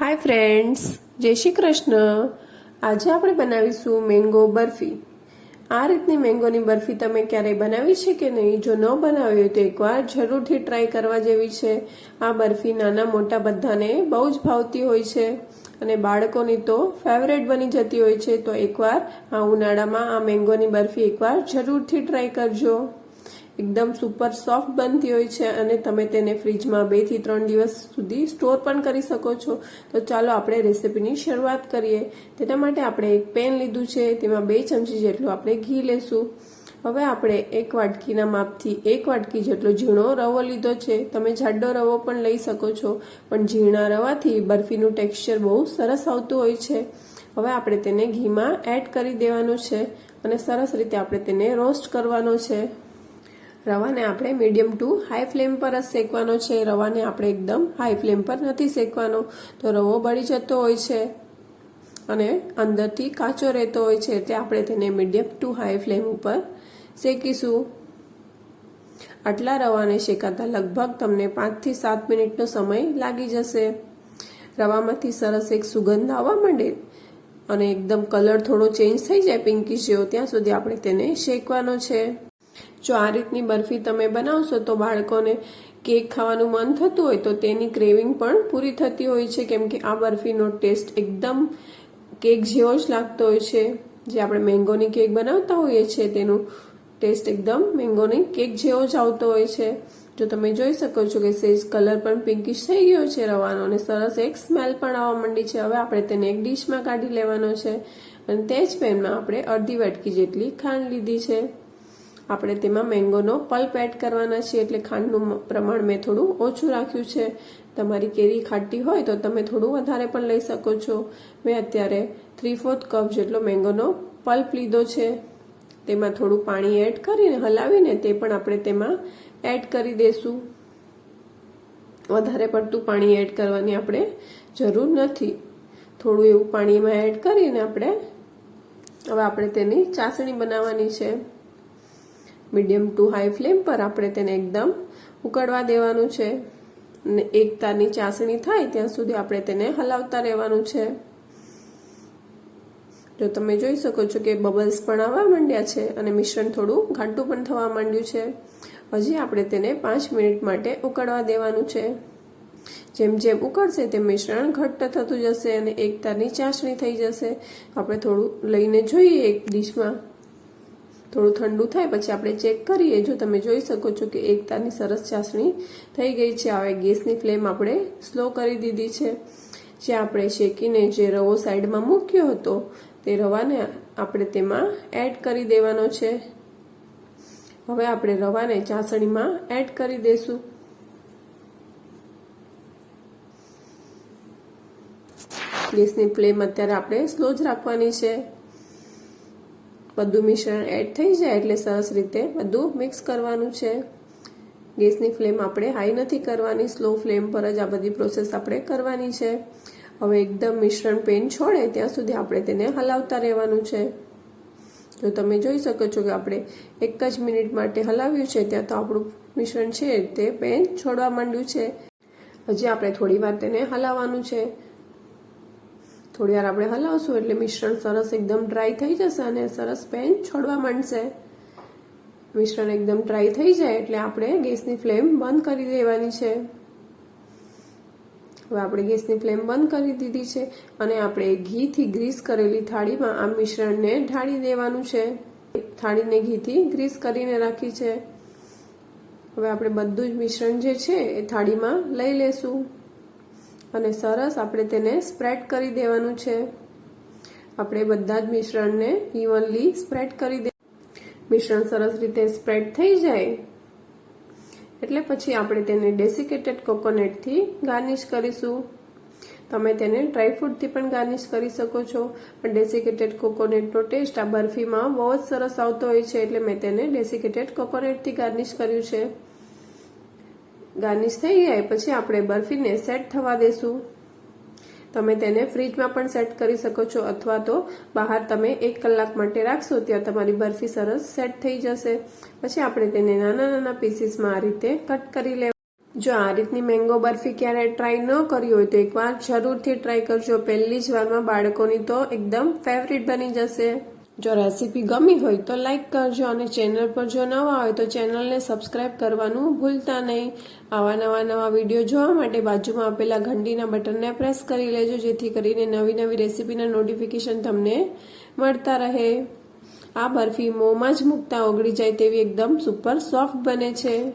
Hi friends જય શ્રી કૃષ્ણ. આજે આપણે બનાવીશું મેંગો બરફી. આ રીતની મેંગોની બરફી તમે ક્યારેય બનાવી છે કે નહીં? જો ન બનાવી હોય તો એકવાર જરૂરથી ટ્રાય કરવા જેવી છે. આ બરફી નાના મોટા બધાને બહુ જ ભાવતી હોય છે અને બાળકોની તો ફેવરેટ બની જતી હોય છે. તો એકવાર આ ઉનાળામાં આ મેંગોની બરફી એકવાર જરૂરથી ટ્રાય કરજો. એકદમ સુપર સોફ્ટ બનતી હોય છે અને તમે તેને ફ્રીજમાં બેથી ત્રણ દિવસ સુધી સ્ટોર પણ કરી શકો છો. તો ચાલો આપણે રેસીપીની શરૂઆત કરીએ. તેના માટે આપણે એક પેન લીધું છે. તેમાં બે ચમચી જેટલું આપણે ઘી લેશું. હવે આપણે એક વાટકીના માપથી એક વાટકી જેટલો ઝીણો રવો લીધો છે. તમે જાડો રવો પણ લઈ શકો છો, પણ ઝીણા રવાથી બરફીનું ટેક્સચર બહુ સરસ આવતું હોય છે. હવે આપણે તેને ઘીમાં એડ કરી દેવાનું છે અને સરસ રીતે આપણે તેને રોસ્ટ કરવાનો છે. રવાને આપણે મીડિયમ ટુ હાઈ ફ્લેમ પર જ શેકવાનો છે. રવાને આપણે એકદમ હાઈ ફ્લેમ પર નથી શેકવાનો. તો રવો બળી જતો હોય છે અને અંદરથી કાચો રહેતો હોય છે એટલે આપણે તેને મીડિયમ ટુ હાઈ ફ્લેમ ઉપર શેકીશું. આટલા રવાને શેકાતા લગભગ તમને પાંચથી સાત મિનિટનો સમય લાગી જશે. રવામાંથી સરસ એક સુગંધ આવવા માંડે અને એકદમ કલર થોડો ચેન્જ થઈ જાય પિંકી જેવો, ત્યાં સુધી આપણે તેને શેકવાનો છે. જો આ રીતની બરફી તમે બનાવશો તો બાળકોને કેક ખાવાનું મન થતું હોય તો તેની ક્રેવિંગ પણ પૂરી થતી હોય છે. કેમ કે આ બરફીનો ટેસ્ટ એકદમ કેક જેવો જ લાગતો હોય છે. જે આપણે મેંગોની કેક બનાવતા હોઈએ છીએ તેનું ટેસ્ટ એકદમ મેંગોની કેક જેવો જ આવતો હોય છે. જો તમે જોઈ શકો છો કે સેજ કલર પણ પિંકિશ થઈ ગયો છે રવાનો અને સરસ એક સ્મેલ પણ આવવા માંડી છે. હવે આપણે તેને એક ડીશમાં કાઢી લેવાનો છે. અને તે જ પેનમાં આપણે અડધી વાટકી જેટલી ખાંડ લીધી છે. આપણે તેમાં મેંગોનો પલ્પ એડ કરવાના છીએ એટલે ખાંડનું પ્રમાણ મેં થોડું ઓછું રાખ્યું છે. તમારી કેરી ખાટી હોય તો તમે થોડું વધારે પણ લઈ શકો છો. મેં અત્યારે થ્રી ફોર્થ કપ જેટલો મેંગોનો પલ્પ લીધો છે. તેમાં થોડું પાણી એડ કરીને હલાવીને તે પણ આપણે તેમાં એડ કરી દઈશું વધારે પડતું પાણી એડ કરવાની આપણે જરૂર નથી. થોડું એવું પાણીમાં એડ કરીને આપણે, હવે આપણે તેની ચાસણી બનાવવાની છે. મીડિયમ ટુ હાઈ ફ્લેમ પર આપણે તેને એકદમ ઉકળવા દેવાનું છે. અને એક તારની ચાસણી થાય ત્યાં સુધી આપણે તેને હલાવતા રહેવાનું છે. જો તમે જોઈ શકો છો કે બબલ્સ પણ આવવા માંડ્યા છે અને મિશ્રણ થોડું ઘાટું પણ થવા માંડ્યું છે. હજી આપણે તેને પાંચ મિનિટ માટે ઉકળવા દેવાનું છે. જેમ જેમ ઉકળશે તેમ મિશ્રણ ઘટ્ટ થતું જશે અને એક તારની ચાસણી થઈ જશે. આપણે થોડું લઈને જોઈએ એક ડીશમાં. થોડું ઠંડુ થાય, પછી આપણે ચેક કરીએ. જો તમે જોઈ શકો છો કે એક તારની સરસ ચાસણી થઈ ગઈ છે. હવે ગેસની ફ્લેમ આપણે સ્લો કરી દીધી છે. જે આપણે શેકીને જે રવો સાઈડમાં મૂક્યો હતો, તે રવાને આપણે તેમાં એડ કરી દેવાનો છે. હવે આપણે રવાને ચાસણીમાં એડ કરી દઈશું ગેસની ફ્લેમ અત્યારે આપણે સ્લો જ રાખવાની છે. બધું મિશ્રણ એડ થઈ જાય એટલે સરસ રીતે બધું મિક્સ કરવાનું છે. ગેસની ફ્લેમ આપણે હાઈ નથી કરવાની સ્લો ફ્લેમ પર જ આ બધી પ્રોસેસ આપણે કરવાની છે. હવે એકદમ મિશ્રણ પેન છોડે ત્યાં સુધી આપણે તેને હલાવતા રહેવાનું છે. જો તમે જોઈ શકો છો કે આપણે એક જ મિનિટ માટે હલાવ્યું છે, ત્યાં તો આપણું મિશ્રણ છે તે પેન છોડવા માંડ્યું છે. હજી આપણે થોડી વાર તેને હલાવવાનું છે. થોડી વાર આપણે હલાવશું એટલે મિશ્રણ સરસ એકદમ ડ્રાય થઈ જશે અને સરસ પેન છોડવા માંડશે. મિશ્રણ એકદમ ડ્રાય થઈ જાય એટલે આપણે ગેસની ફ્લેમ બંધ કરી દેવાની છે. હવે આપણે ગેસની ફ્લેમ બંધ કરી દીધી છે અને આપણે ઘીથી ગ્રીસ કરેલી થાળીમાં આ મિશ્રણને ઢાળી દેવાનું છે. થાળીને ઘીથી ગ્રીસ કરીને રાખી છે. હવે આપણે બધું જ મિશ્રણ જે છે એ થાળીમાં લઈ લેશું. અને સરસ આપણે તેને સ્પ્રેડ કરી દેવાનું છે. આપણે બધા જ મિશ્રણને ઇવનલી સ્પ્રેડ કરી દે મિશ્રણ સરસ રીતે સ્પ્રેડ થઈ જાય. એટલે પછી આપણે તેને ડેસિકેટેડ કોકોનટથી ગાર્નિશ કરીશું. તમે તેને ડ્રાયફ્રૂટથી પણ ગાર્નિશ કરી શકો છો. પણ ડેસિકેટેડ કોકોનટનો ટેસ્ટ આ બરફીમાં બહુ જ સરસ આવતો હોય છે. એટલે મેં તેને ડેસિકેટેડ કોકોનટથી ગાર્નિશ કર્યું છે. ગાર્નિશ થઈ જાય, પછી આપણે બરફીને સેટ થવા દેશું. તમે તેને ફ્રીજમાં પણ સેટ કરી શકો છો, અથવા તો બહાર તમે એક કલાક માટે રાખશો, ત્યાં તમારી બરફી સરસ સેટ થઈ જશે. પછી આપણે તેને નાના નાના પીસીસમાં આ રીતે કટ કરી લેવા. જો આ રીતની મેંગો બરફી ક્યારે ટ્રાય ન કરી હોય, તો એકવાર જરૂરથી ટ્રાય કરજો. પહેલી જ વારમાં બાળકોની તો એકદમ ફેવરિટ બની જશે. જો રેસીપી ગમી હોય તો લાઇક કરજો અને ચેનલ પર જો નવા હોય તો ચેનલને સબસ્ક્રાઇબ કરવાનું ભૂલતા નહીં. આવા નવા નવા વીડિયો જોવા માટે બાજુમાં આપેલા ઘંટીના બટનને પ્રેસ કરી લેજો, જેથી કરીને નવી નવી રેસીપીના નોટિફિકેશન તમને મળતા રહે. આ બરફી મોંમાં જ મૂકતા ઓગળી જાય તેવી એકદમ સુપર સોફ્ટ બને છે.